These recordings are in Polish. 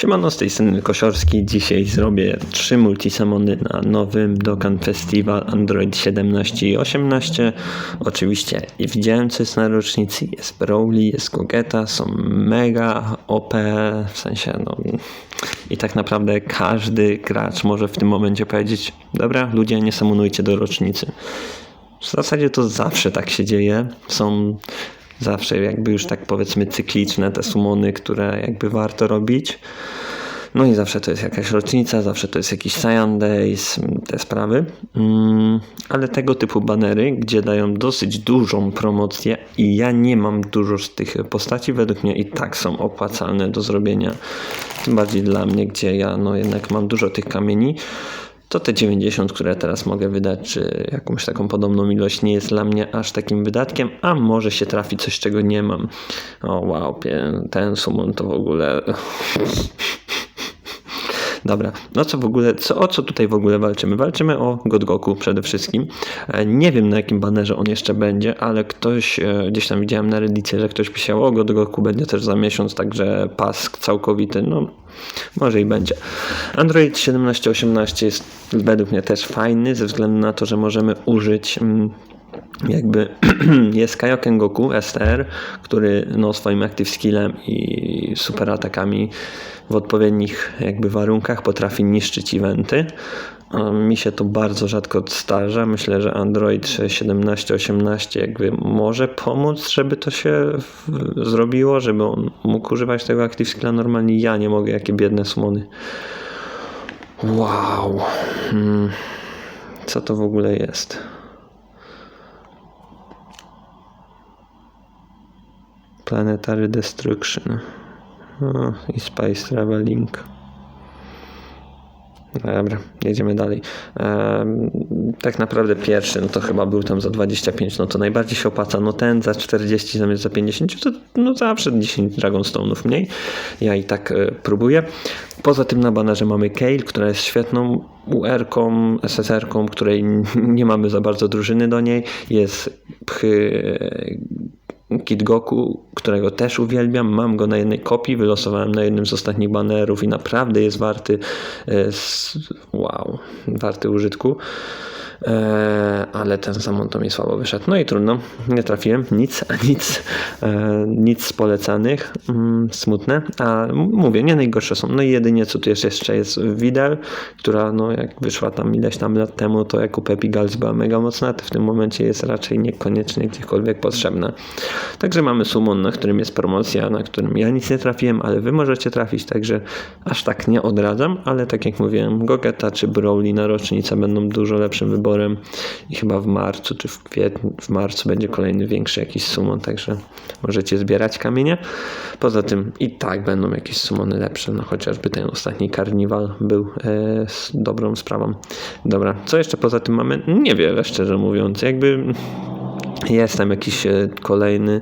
Siemano, z tej strony Kosiorski. Dzisiaj zrobię trzy multisamony na nowym Dokkan Festival Android 17 i 18. Oczywiście widziałem co jest na rocznicy. Jest Brawly, jest Gogeta, są mega OP, w sensie no... I tak naprawdę każdy gracz może w tym momencie powiedzieć dobra, ludzie nie samonujcie do rocznicy. W zasadzie to zawsze tak się dzieje. Są zawsze jakby już tak powiedzmy cykliczne te sumony, które jakby warto robić. No i zawsze to jest jakaś rocznica, zawsze to jest jakiś Cyan Days, te sprawy. Mm, ale tego typu banery, gdzie dają dosyć dużą promocję i ja nie mam dużo z tych postaci, według mnie i tak są opłacalne do zrobienia. Tym bardziej dla mnie, gdzie ja no jednak mam dużo tych kamieni to te 90, które teraz mogę wydać, czy jakąś taką podobną ilość, nie jest dla mnie aż takim wydatkiem, a może się trafi coś, czego nie mam. O wow, ten sumon to w ogóle... Dobra, no co w ogóle, co, o co tutaj w ogóle walczymy? Walczymy o Godgoku przede wszystkim. E, nie wiem na jakim banerze on jeszcze będzie, ale ktoś, e, gdzieś tam widziałem na reddicie, że ktoś pisał o Godgoku będzie też za miesiąc, także pask całkowity, no może i będzie. Android 17.18 jest według mnie też fajny, ze względu na to, że możemy użyć mm, jakby jest Kaioken Goku STR, który no, swoim active skillem i super atakami w odpowiednich jakby warunkach potrafi niszczyć eventy. Mi się to bardzo rzadko zdarza. Myślę, że Android 17-18 jakby może pomóc, żeby to się zrobiło, żeby on mógł używać tego Active Skilla normalnie. Ja nie mogę, jakie biedne sumony. Wow. Hmm. Co to w ogóle jest? Planetary Destruction o, i Space Traveling. Dobra, jedziemy dalej. tak naprawdę pierwszy, no to chyba był tam za 25, no to najbardziej się opłaca. No ten za 40 zamiast za 50, to no zawsze 10 Dragonstone'ów mniej. Ja i tak e, próbuję. Poza tym na banerze mamy Kale, która jest świetną UR-ką, SSR-ką, której nie mamy za bardzo drużyny do niej. Jest pchy Kit Goku, którego też uwielbiam. Mam go na jednej kopii, wylosowałem na jednym z ostatnich banerów i naprawdę jest warty, e, wow, warty użytku. E, ale ten samon to mi słabo wyszedł. No i trudno, nie trafiłem, nic, a nic, e, nic z polecanych, mm, smutne, a mówię, nie najgorsze są. No i jedynie co tu jest jeszcze jest Widel, która no jak wyszła tam ileś tam lat temu, to jako Pepi Gals była mega mocna, to w tym momencie jest raczej niekoniecznie gdziekolwiek potrzebna. Także mamy sumon, na którym jest promocja, na którym ja nic nie trafiłem, ale wy możecie trafić, także aż tak nie odradzam, ale tak jak mówiłem, Gogeta czy Brawly na rocznicę będą dużo lepszym wyborem wyborem i chyba w marcu czy w kwietniu, w marcu będzie kolejny większy jakiś sumon, także możecie zbierać kamienie. Poza tym i tak będą jakieś sumony lepsze, no chociażby ten ostatni karniwal był e, dobrą sprawą. Dobra, co jeszcze poza tym mamy? Niewiele, szczerze mówiąc, jakby jest tam jakiś e, kolejny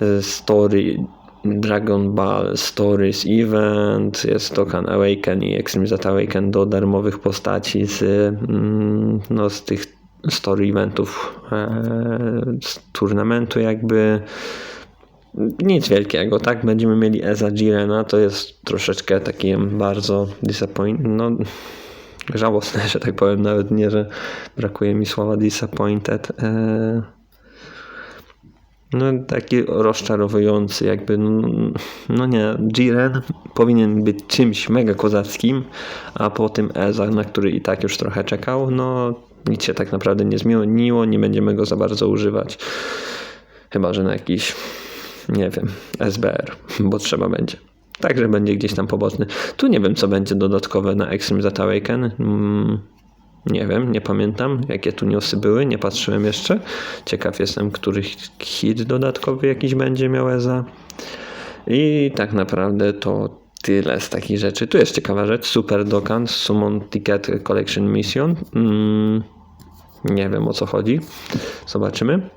e, story Dragon Ball Stories Event, jest Tokan Awaken i Extreme Awaken do darmowych postaci z, mm, no, z tych story eventów e, z turnamentu jakby nic wielkiego, tak? Będziemy mieli Eza Jirena, to jest troszeczkę takim bardzo disappoint, no żałosne, że tak powiem, nawet nie, że brakuje mi słowa disappointed. No taki rozczarowujący jakby, no, nie, Jiren powinien być czymś mega kozackim, a po tym Eza, na który i tak już trochę czekał, no nic się tak naprawdę nie zmieniło, nie będziemy go za bardzo używać. Chyba, że na jakiś, nie wiem, SBR, bo trzeba będzie. Także będzie gdzieś tam poboczny. Tu nie wiem, co będzie dodatkowe na Extreme Zeta Awaken. Hmm nie wiem, nie pamiętam jakie tu newsy były, nie patrzyłem jeszcze. Ciekaw jestem, który hit dodatkowy jakiś będzie miał EZA. I tak naprawdę to tyle z takich rzeczy. Tu jest ciekawa rzecz, Super Dokkan Summon Ticket Collection Mission. Mm, nie wiem o co chodzi. Zobaczymy.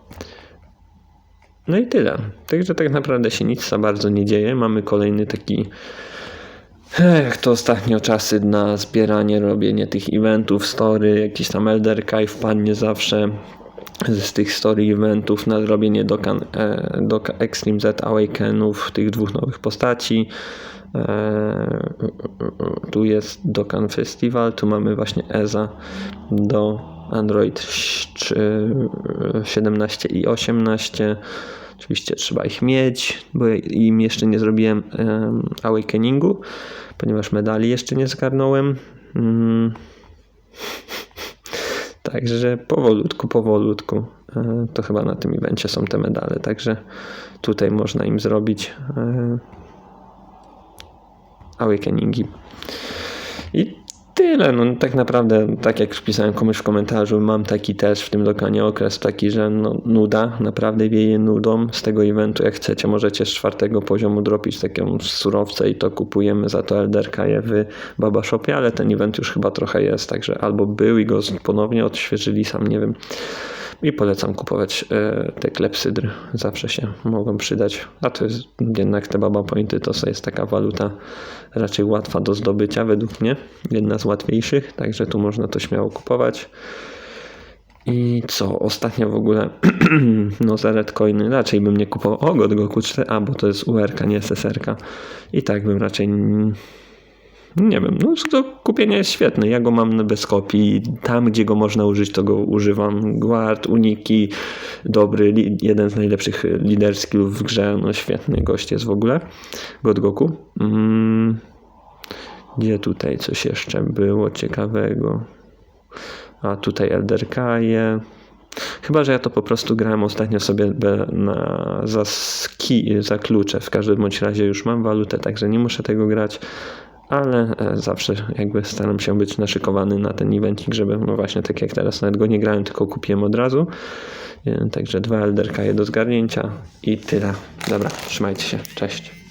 No i tyle. Także tak naprawdę się nic za bardzo nie dzieje. Mamy kolejny taki jak to ostatnio czasy na zbieranie, robienie tych eventów, story, jakiś tam Elder Kai wpadnie zawsze z tych story eventów na zrobienie do, e, do Extreme Z Awakenów tych dwóch nowych postaci. E, tu jest Dokkan Festival, tu mamy właśnie EZA do Android sz- 17 i 18. Oczywiście trzeba ich mieć, bo im jeszcze nie zrobiłem em, awakeningu, ponieważ medali jeszcze nie zgarnąłem. Mm. Także powolutku, powolutku. E, To chyba na tym evencie są te medale, także tutaj można im zrobić e, awakeningi. I tyle. No, tak naprawdę, tak jak pisałem komuś w komentarzu, mam taki też w tym dokanie okres taki, że no, nuda, naprawdę wieje nudą z tego eventu. Jak chcecie, możecie z czwartego poziomu dropić taką surowce i to kupujemy za to Elderkaje w Baba Shopie, ale ten event już chyba trochę jest, także albo był i go ponownie odświeżyli, sam nie wiem. I polecam kupować e, te klepsydry. Zawsze się mogą przydać. A to jest jednak te baba pointy to jest taka waluta raczej łatwa do zdobycia według mnie. Jedna z łatwiejszych, także tu można to śmiało kupować. I co? Ostatnio w ogóle no za Redcoiny raczej bym nie kupował o God Goku 4, a bo to jest UR, nie SSR. I tak bym raczej nie wiem, no to kupienie jest świetne. Ja go mam bez kopii. Tam, gdzie go można użyć, to go używam. Guard, Uniki, dobry, jeden z najlepszych lider skillów w grze. No świetny gość jest w ogóle. God Goku. Mm. Gdzie tutaj coś jeszcze było ciekawego? A tutaj Elder Kaje. Chyba, że ja to po prostu grałem ostatnio sobie na, za, ski, za klucze. W każdym bądź razie już mam walutę, także nie muszę tego grać. Ale e, zawsze jakby staram się być naszykowany na ten evencik, żeby no właśnie tak jak teraz nawet go nie grałem, tylko kupiłem od razu. E, Także dwa Kaje do zgarnięcia i tyle. Dobra, trzymajcie się. Cześć.